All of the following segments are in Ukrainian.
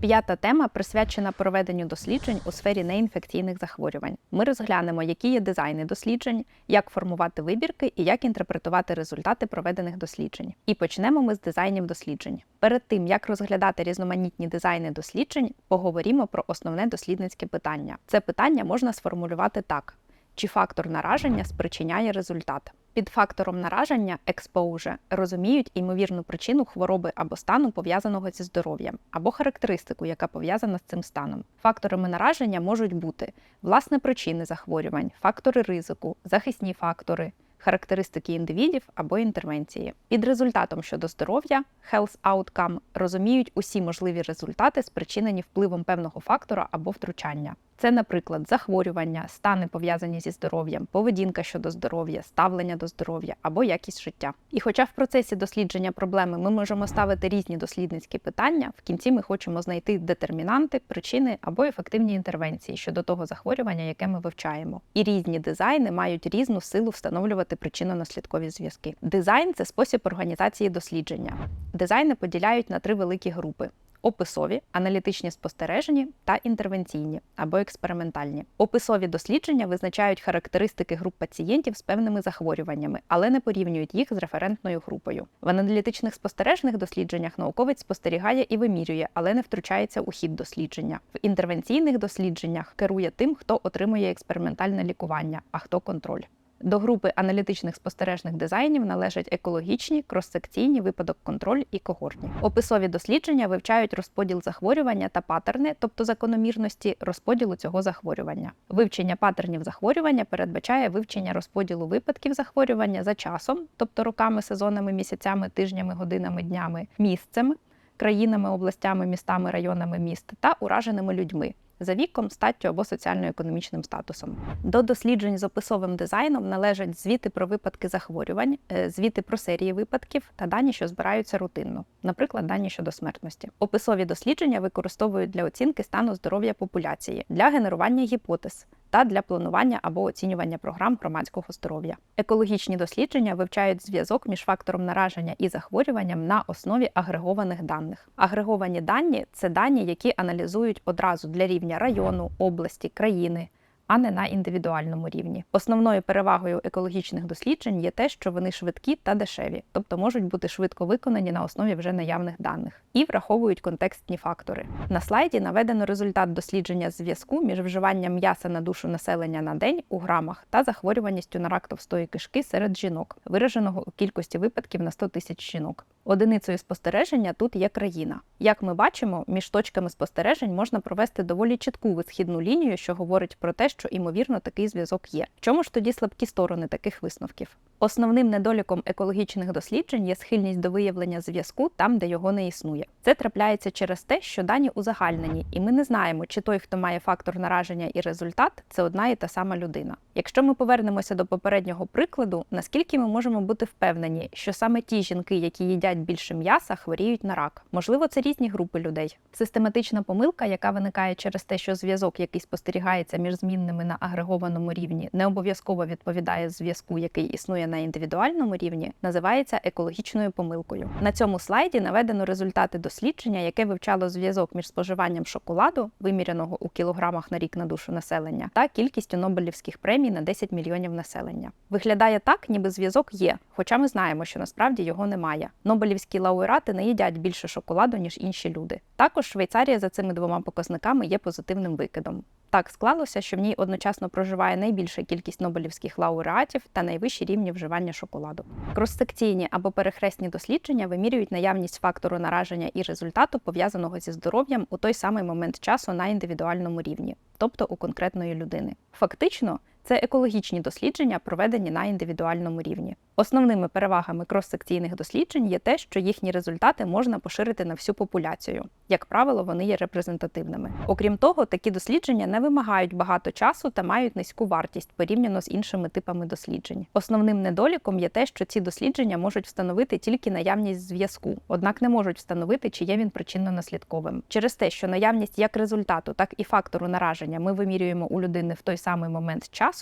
П'ята тема присвячена проведенню досліджень у сфері неінфекційних захворювань. Ми розглянемо, які є дизайни досліджень, як формувати вибірки і як інтерпретувати результати проведених досліджень. І почнемо ми з дизайнів досліджень. Перед тим як розглядати різноманітні дизайни досліджень, поговоримо про основне дослідницьке питання. Це питання можна сформулювати так: чи фактор нараження спричиняє результат? Під фактором нараження exposure розуміють ймовірну причину хвороби або стану, пов'язаного зі здоров'ям, або характеристику, яка пов'язана з цим станом. Факторами нараження можуть бути власне причини захворювань, фактори ризику, захисні фактори. Характеристики індивідів або інтервенції. Під результатом щодо здоров'я health outcome розуміють усі можливі результати, спричинені впливом певного фактора або втручання. Це, наприклад, захворювання, стани пов'язані зі здоров'ям, поведінка щодо здоров'я, ставлення до здоров'я або якість життя. І хоча в процесі дослідження проблеми ми можемо ставити різні дослідницькі питання, в кінці ми хочемо знайти детермінанти, причини або ефективні інтервенції щодо того захворювання, яке ми вивчаємо. І різні дизайни мають різну силу встановлювати причинно-наслідкові зв'язки. Дизайн це спосіб організації дослідження. Дизайни поділяють на три великі групи. Описові, аналітичні спостережені та інтервенційні або експериментальні. Описові дослідження визначають характеристики груп пацієнтів з певними захворюваннями, але не порівнюють їх з референтною групою. В аналітичних спостережних дослідженнях науковець спостерігає і вимірює, але не втручається у хід дослідження. В інтервенційних дослідженнях керує тим, хто отримує експериментальне лікування, а хто контроль. До групи аналітичних спостережних дизайнів належать екологічні, крос-секційні, випадок контроль і когортні. Описові дослідження вивчають розподіл захворювання та патерни, тобто закономірності розподілу цього захворювання. Вивчення патернів захворювання передбачає вивчення розподілу випадків захворювання за часом, тобто роками, сезонами, місяцями, тижнями, годинами, днями, місцем, країнами, областями, містами, районами міст та ураженими людьми за віком, статтю або соціально-економічним статусом. До досліджень з описовим дизайном належать звіти про випадки захворювань, е, звіти про серії випадків та дані, що збираються рутинно, наприклад, дані щодо смертності. Описові дослідження використовують для оцінки стану здоров'я популяції, для генерування гіпотез. Та для планування або оцінювання програм громадського здоров'я. Екологічні дослідження вивчають зв'язок між фактором нараження і захворюванням на основі агрегованих даних. Агреговані дані це дані, які аналізують одразу для рівня району, області, країни, а не на індивідуальному рівні. Основною перевагою екологічних досліджень є те, що вони швидкі та дешеві, тобто можуть бути швидко виконані на основі вже наявних даних, і враховують контекстні фактори. На слайді наведено результат дослідження зв'язку між вживанням м'яса на душу населення на день у грамах та захворюваністю на рак товстої кишки серед жінок, вираженого у кількості випадків на 100 тисяч жінок. Одиницею спостереження тут є країна. Як ми бачимо, між точками спостережень можна провести доволі чітку висхідну лінію, що говорить про те, що ймовірно такий зв'язок є. В чому ж тоді слабкі сторони таких висновків? Основним недоліком екологічних досліджень є схильність до виявлення зв'язку там, де його не існує. Це трапляється через те, що дані узагальнені, і ми не знаємо, чи той, хто має фактор нараження і результат, це одна і та сама людина. Якщо ми повернемося до попереднього прикладу, наскільки ми можемо бути впевнені, що саме ті жінки, які їдять більше м'яса, хворіють на рак? Можливо, це різні групи людей. Систематична помилка, яка виникає через те, що зв'язок, який спостерігається між змінними на агрегованому рівні, не обов'язково відповідає зв'язку, який існує на індивідуальному рівні, називається екологічною помилкою. На цьому слайді наведено результати дослідження, яке вивчало зв'язок між споживанням шоколаду, виміряного у кілограмах на рік на душу населення, та кількістю Нобелівських премій на 10 мільйонів населення. Виглядає так, ніби зв'язок є, хоча ми знаємо, що насправді його немає. Нобелівські лауреати не їдять більше шоколаду, ніж інші люди. Також Швейцарія за цими двома показниками є позитивним викидом. Так склалося, що в ній одночасно проживає найбільша кількість нобелівських лауреатів та найвищі рівні вживання шоколаду. Крос-секційні або перехресні дослідження вимірюють наявність фактору нараження і результату, пов'язаного зі здоров'ям у той самий момент часу на індивідуальному рівні, тобто у конкретної людини. Фактично, це екологічні дослідження, проведені на індивідуальному рівні. Основними перевагами крос-секційних досліджень є те, що їхні результати можна поширити на всю популяцію. Як правило, вони є репрезентативними. Окрім того, такі дослідження не вимагають багато часу та мають низьку вартість порівняно з іншими типами досліджень. Основним недоліком є те, що ці дослідження можуть встановити тільки наявність зв'язку, однак не можуть встановити, чи є він причинно-наслідковим. Через те, що наявність як результату, так і фактору нараження ми вимірюємо у людини в той самий момент часу.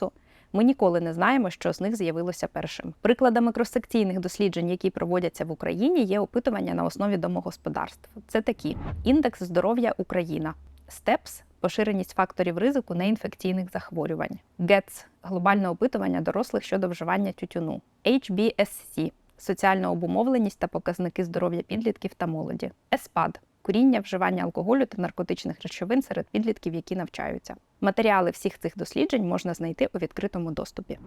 Ми ніколи не знаємо, що з них з'явилося першим. Прикладами кросекційних досліджень, які проводяться в Україні, є опитування на основі домогосподарств. Це такі: індекс здоров'я Україна, СТЕПС поширеність факторів ризику неінфекційних захворювань, ГЕЦ глобальне опитування дорослих щодо вживання тютюну, HBSC соціальна обумовленість та показники здоров'я підлітків та молоді, ЕСПАД куріння, вживання алкоголю та наркотичних речовин серед підлітків, які навчаються. Матеріали всіх цих досліджень можна знайти у відкритому доступі.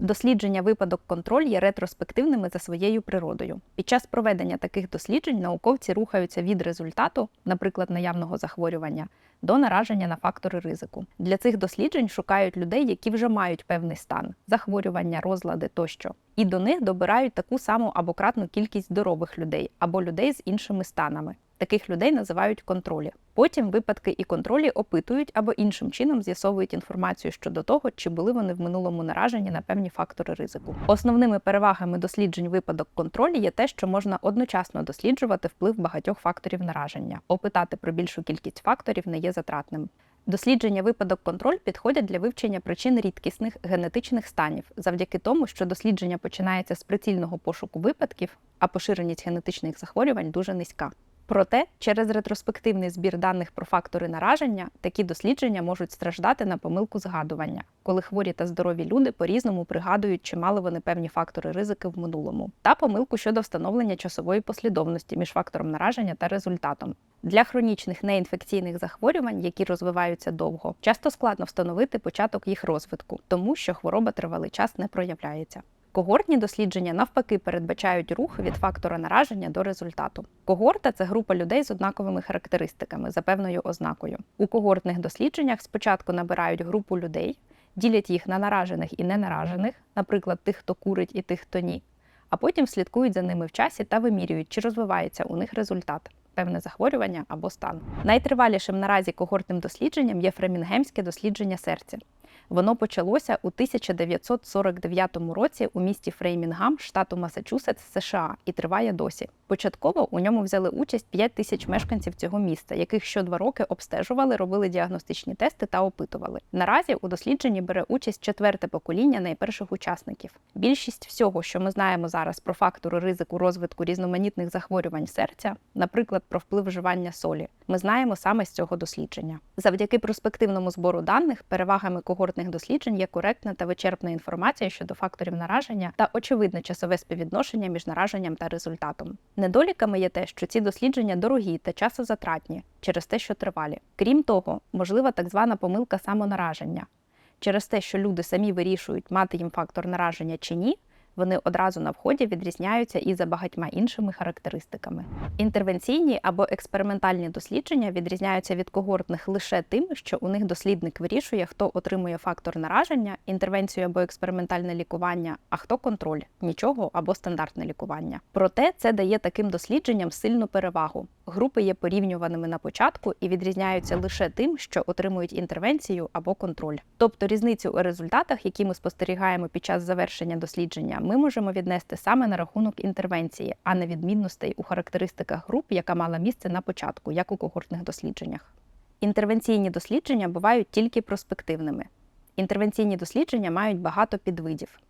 Дослідження випадок контроль є ретроспективними за своєю природою. Під час проведення таких досліджень науковці рухаються від результату, наприклад, наявного захворювання, до нараження на фактори ризику. Для цих досліджень шукають людей, які вже мають певний стан захворювання, розлади тощо. І до них добирають таку саму або кратну кількість здорових людей або людей з іншими станами. Таких людей називають контролі. Потім випадки і контролі опитують або іншим чином з'ясовують інформацію щодо того, чи були вони в минулому наражені на певні фактори ризику. Основними перевагами досліджень випадок контролі є те, що можна одночасно досліджувати вплив багатьох факторів нараження. Опитати про більшу кількість факторів не є затратним. Дослідження випадок контроль підходять для вивчення причин рідкісних генетичних станів завдяки тому, що дослідження починається з прицільного пошуку випадків, а поширеність генетичних захворювань дуже низька. Проте, через ретроспективний збір даних про фактори нараження, такі дослідження можуть страждати на помилку згадування, коли хворі та здорові люди по-різному пригадують, чи мали вони певні фактори ризики в минулому, та помилку щодо встановлення часової послідовності між фактором нараження та результатом. Для хронічних неінфекційних захворювань, які розвиваються довго, часто складно встановити початок їх розвитку, тому що хвороба тривалий час не проявляється. Когортні дослідження навпаки передбачають рух від фактора нараження до результату. Когорта це група людей з однаковими характеристиками за певною ознакою. У когортних дослідженнях спочатку набирають групу людей, ділять їх на наражених і ненаражених, наприклад, тих, хто курить і тих, хто ні, а потім слідкують за ними в часі та вимірюють, чи розвивається у них результат. Певне захворювання або стан. Найтривалішим наразі когортним дослідженням є фремінгемське дослідження серця. Воно почалося у 1949 році у місті Фреймінгам, штату Масачусетс, США, і триває досі. Початково у ньому взяли участь 5 тисяч мешканців цього міста, яких що два роки обстежували, робили діагностичні тести та опитували. Наразі у дослідженні бере участь четверте покоління найперших учасників. Більшість всього, що ми знаємо зараз про фактори ризику розвитку різноманітних захворювань серця, наприклад, про вплив вживання солі, ми знаємо саме з цього дослідження. Завдяки проспективному збору даних, перевагами когортних досліджень є коректна та вичерпна інформація щодо факторів нараження та очевидне часове співвідношення між нараженням та результатом. Недоліками є те, що ці дослідження дорогі та часозатратні через те, що тривалі. Крім того, можлива так звана помилка самонараження. Через те, що люди самі вирішують, мати їм фактор нараження чи ні, вони одразу на вході відрізняються і за багатьма іншими характеристиками. Інтервенційні або експериментальні дослідження відрізняються від когортних лише тим, що у них дослідник вирішує, хто отримує фактор нараження, інтервенцію або експериментальне лікування, а хто контроль, нічого або стандартне лікування. Проте це дає таким дослідженням сильну перевагу. Групи є порівнюваними на початку і відрізняються лише тим, що отримують інтервенцію або контроль. Тобто різницю у результатах, які ми спостерігаємо під час завершення дослідження, ми можемо віднести саме на рахунок інтервенції, а не відмінностей у характеристиках груп, яка мала місце на початку, як у когортних дослідженнях. Інтервенційні дослідження бувають тільки проспективними. Інтервенційні дослідження мають багато підвидів.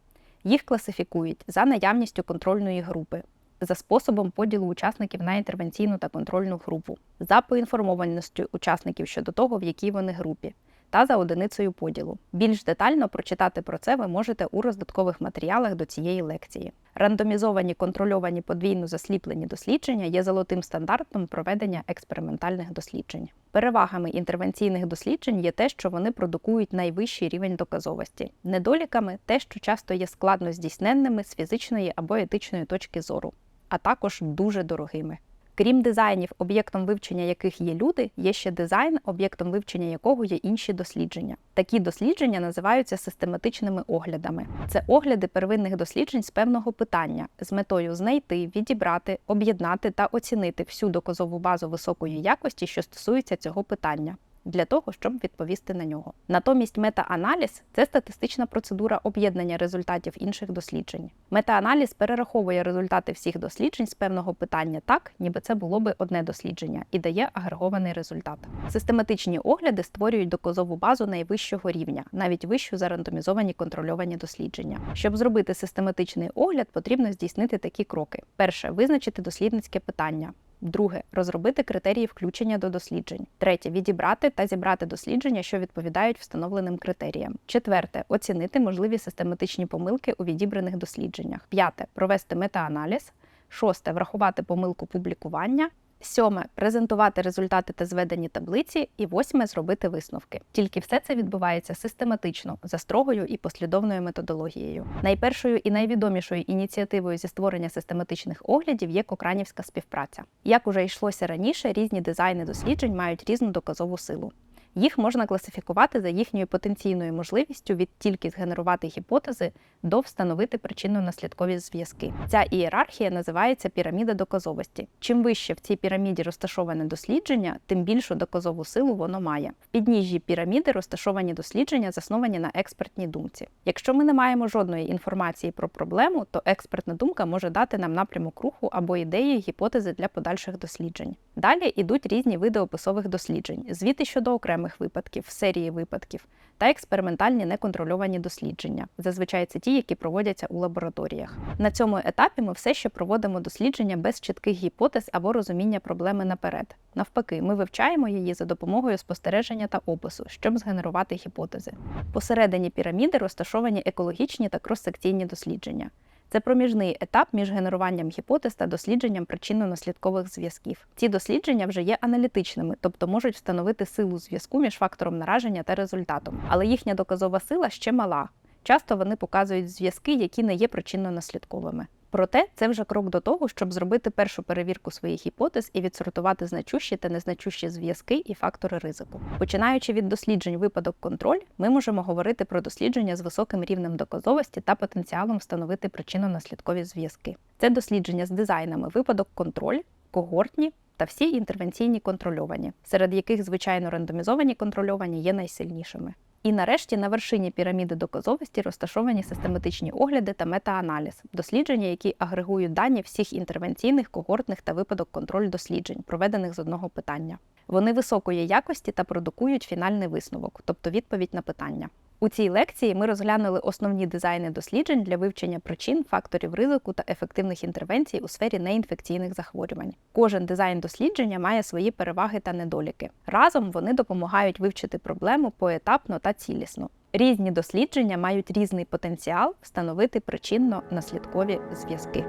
Їх класифікують за наявністю контрольної групи, за способом поділу учасників на інтервенційну та контрольну групу, за поінформованістю учасників щодо того, в якій вони групі, та за одиницею поділу. Більш детально прочитати про це ви можете у роздаткових матеріалах до цієї лекції. Рандомізовані контрольовані подвійно засліплені дослідження є золотим стандартом проведення експериментальних досліджень. Перевагами інтервенційних досліджень є те, що вони продукують найвищий рівень доказовості. Недоліками те, що часто є складно здійсненними з фізичної або етичної точки зору, а також дуже дорогими. Крім дизайнів, об'єктом вивчення яких є люди, є ще дизайн, об'єктом вивчення якого є інші дослідження. Такі дослідження називаються систематичними оглядами. Це огляди первинних досліджень з певного питання з метою знайти, відібрати, об'єднати та оцінити всю доказову базу високої якості, що стосується цього питання. Для того, щоб відповісти на нього. Натомість мета-аналіз це статистична процедура об'єднання результатів інших досліджень. Мета-аналіз перераховує результати всіх досліджень з певного питання так, ніби це було би одне дослідження, і дає агрегований результат. Систематичні огляди створюють доказову базу найвищого рівня, навіть вищу за рандомізовані контрольовані дослідження. Щоб зробити систематичний огляд, потрібно здійснити такі кроки: перше визначити дослідницьке питання. Друге розробити критерії включення до досліджень. Третє відібрати та зібрати дослідження, що відповідають встановленим критеріям. Четверте оцінити можливі систематичні помилки у відібраних дослідженнях. П'яте провести метааналіз. Шосте врахувати помилку публікування. Сьоме презентувати результати та зведені таблиці, і восьме зробити висновки. Тільки все це відбувається систематично, за строгою і послідовною методологією. Найпершою і найвідомішою ініціативою зі створення систематичних оглядів є кокранівська співпраця. Як уже йшлося раніше, різні дизайни досліджень мають різну доказову силу. Їх можна класифікувати за їхньою потенційною можливістю від тільки згенерувати гіпотези до встановити причинно-наслідкові зв'язки. Ця ієрархія називається піраміда доказовості. Чим вище в цій піраміді розташоване дослідження, тим більшу доказову силу воно має. В підніжжі піраміди розташовані дослідження, засновані на експертній думці. Якщо ми не маємо жодної інформації про проблему, то експертна думка може дати нам напрямок руху або ідеї, гіпотези для подальших досліджень. Далі йдуть різні види описових досліджень, звіти щодо окремих випадків, серії випадків та експериментальні неконтрольовані дослідження. Зазвичай це ті, які проводяться у лабораторіях. На цьому етапі ми все ще проводимо дослідження без чітких гіпотез або розуміння проблеми наперед. Навпаки, ми вивчаємо її за допомогою спостереження та опису, щоб згенерувати гіпотези. Посередині піраміди розташовані екологічні та крос-секційні дослідження. Це проміжний етап між генеруванням гіпотез та дослідженням причинно-наслідкових зв'язків. Ці дослідження вже є аналітичними, тобто можуть встановити силу зв'язку між фактором нараження та результатом, але їхня доказова сила ще мала. Часто вони показують зв'язки, які не є причинно-наслідковими. Проте це вже крок до того, щоб зробити першу перевірку своїх гіпотез і відсортувати значущі та незначущі зв'язки і фактори ризику. Починаючи від досліджень випадок контроль, ми можемо говорити про дослідження з високим рівнем доказовості та потенціалом встановити причинно-наслідкові зв'язки. Це дослідження з дизайнами випадок контроль, когортні. Та всі інтервенційні контрольовані, серед яких звичайно рандомізовані контрольовані є найсильнішими. І нарешті на вершині піраміди доказовості розташовані систематичні огляди та метааналіз, дослідження, які агрегують дані всіх інтервенційних, когортних та випадок контроль досліджень, проведених з одного питання. Вони високої якості та продукують фінальний висновок, тобто відповідь на питання. У цій лекції ми розглянули основні дизайни досліджень для вивчення причин, факторів ризику та ефективних інтервенцій у сфері неінфекційних захворювань. Кожен дизайн дослідження має свої переваги та недоліки. Разом вони допомагають вивчити проблему поетапно та цілісно. Різні дослідження мають різний потенціал встановити причинно-наслідкові зв'язки.